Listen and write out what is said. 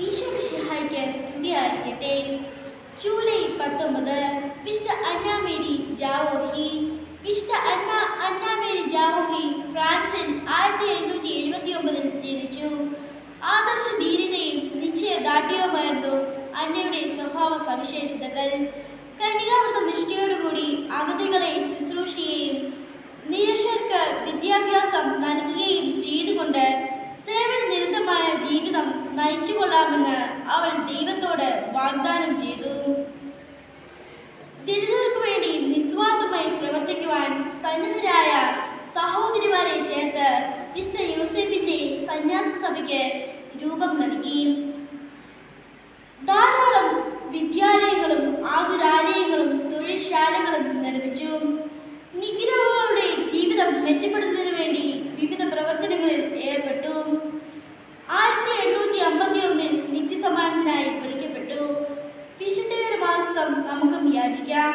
ഈശ്വരസിഹായിക്ക് സ്തുതിയായിരിക്കട്ടെ. ജൂലൈ പത്തൊമ്പത് വിശുദ്ധ അന്നാമേരി ജാവോഹി വിശുദ്ധ അന്ന അന്നാമേരി ജാവോഹി ഫ്രാൻസിൽ ആയിരത്തി എഴുന്നൂറ്റി എഴുപത്തി ഒമ്പതിൽ ജനിച്ചു. ആദർശ ധീരതയും നിശ്ചയദാർഢ്യവുമായിരുന്നു അന്നയുടെ സ്വഭാവ സവിശേഷതകൾ. കന്യാവൃത നിഷ്ഠയോടുകൂടി അഗതികളെ ശുശ്രൂഷയെയും നിരക്ഷർക്ക് വിദ്യാഭ്യാസം ജീവിതം നയിച്ചു കൊള്ളാമെന്ന് അവൾ ദൈവത്തോട് വാഗ്ദാനം ചെയ്തു. ദരിദ്രർക്ക് വേണ്ടി നിസ്വാർത്ഥമായി പ്രവർത്തിക്കുവാൻ സന്നദ്ധരായ സഹോദരിമാരെ ചേർത്ത് വിശുദ്ധ യൂസഫിന്റെ സന്യാസ സഭയ്ക്ക് രൂപം നൽകി. ധാരാളം വിദ്യാലയങ്ങളും ആതുരാലയങ്ങളും തൊഴിൽശാലകളും നിർമ്മിച്ചു. നിഗ്രഹങ്ങളുടെ ജീവിതം മെച്ചപ്പെടുത്തുന്നതിനു വിളിക്കപ്പെട്ടു നമുക്കും യാചിക്കാം